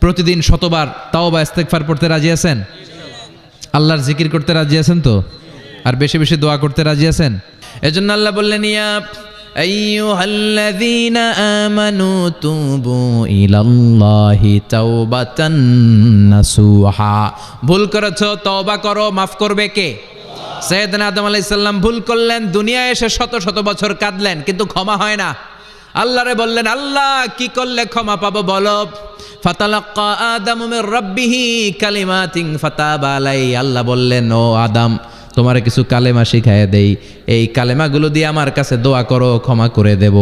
প্রতিদিন শতবার তাও বা ইস্তেকফার পড়তে রাজি আছেন? আল্লাহর জিকির করতে রাজি আছেন তো? আর বেশি বেশি দোয়া করতে রাজি আছেন? এজন্য আল্লাহ বললেন, ইয়া আইয়ুহাল্লাযীনা আমানু তুবু ইলাল্লাহি তাওবাতান নাসুহা। ভুল করেছ, তওবা করো, মাফ করবে কে? সৈয়দনা আদম আলাইহিস সালাম ভুল করলেন, দুনিয়ায় এসে শত শত বছর কাঁদলেন, কিন্তু ক্ষমা হয় না। আল্লাহরে বললেন, আল্লাহ, কি করলে ক্ষমা পাবো বলো? ফাতালাক্কা আদাম রব্বিহি কালিমাতিং ফাতাবালাই আল্লাহ বললেন, ও আদম, তোমার কিছু কালেমা শিখাইয়া দেই। এই কালেমাগুলো দিয়ে আমার কাছে দোয়া করো, ক্ষমা করে দেব।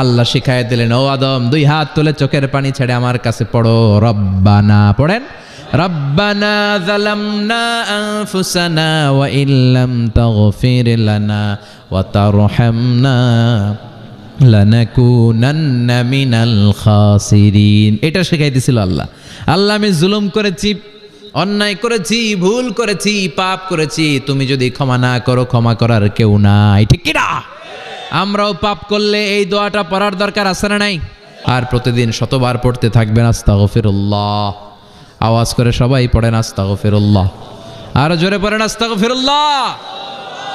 আল্লাহ শিখাইয়া দিলেন, ও আদম, দুই হাত তুলে চোখের পানি ছেড়ে আমার কাছে পড়ো। রব্বানা, পড়েন। রব্বানা জালামনা আনফুসানা ওয়া ইল্লাম তাগফির লানা ওয়া তারহামনা। এটা শেখাই দিছিল আল্লাহ। আল্লাহ আমি জুলুম করেছি, অন্যায় করেছি, ভুল করেছি, পাপ করেছি, তুমি যদি ক্ষমা না করো, ক্ষমা করার কেউ নাই। ঠিক কিনা? আমরাও পাপ করলে এই দোয়াটা পড়ার দরকার আছে না নাই? আর প্রতিদিন শতবার পড়তে থাকবেন, আস্তাগফিরুল্লাহ। আওয়াজ করে সবাই পড়েন, আস্তাগফিরুল্লাহ। আর জোরে পড়েন, আস্তাগফিরুল্লাহ।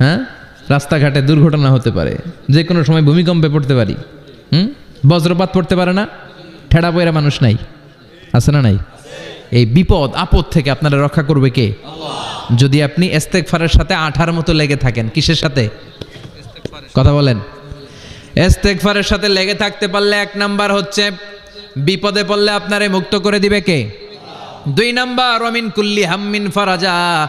হ্যাঁ? রাস্তাঘাটে দুর্ঘটনা হতে পারে। যে কোনো সময় ভূমিকম্পে পড়তে পারি। হুম? বজ্রপাত পড়তে পারে না। ঠেড়া পয়রা মানুষ নাই। আছে না নাই? এই বিপদ, আপদ থেকে আপনারা রক্ষা করবে কে? যদি আপনি এস্তেকফারের সাথে আঠার মতো লেগে থাকেন, কিসের সাথে? কথা বলেন। এস্তেকফারের সাথে লেগে থাকতে পারলে এক নাম্বার হচ্ছে, বিপদে পড়লে আপনারে মুক্ত করে দিবে কে? দুই নাম্বার রমিন কুল্লি হাম্মিন ফারাজা।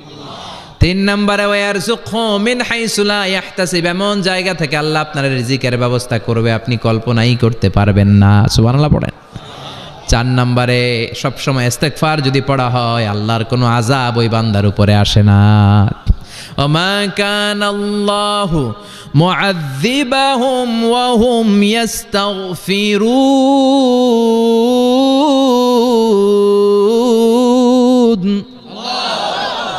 তিন নম্বরে ওয়ার মিন হাইসুলা ইয়াহতাসিব এমন জায়গা থেকে আল্লাহ আপনার রিজিকের ব্যবস্থা করবে, আপনি কল্পনাই করতে পারবেন না। সুবহানাল্লাহ পড়েন। চার নম্বরে সবসময় ইস্তেগফার যদি পড়া হয়, আল্লাহর কোনো আজাব ওই বান্দার উপরে আসে না। ইয়াস্তাগফিরুন।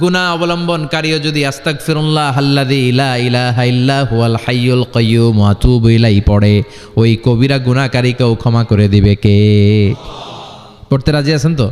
গুণা অবলম্বনকারীও যদি আস্তাক ফিরুল্লাহ হাল্লাদি ইলা ইলা ইল্লা হুয়াল হাইয়ুল কয়ু আতুবু ইলাই পড়ে, ওই কবিরা গুণাকারীকেও ক্ষমা করে দিবে কে? পড়তে রাজি আছেন তো?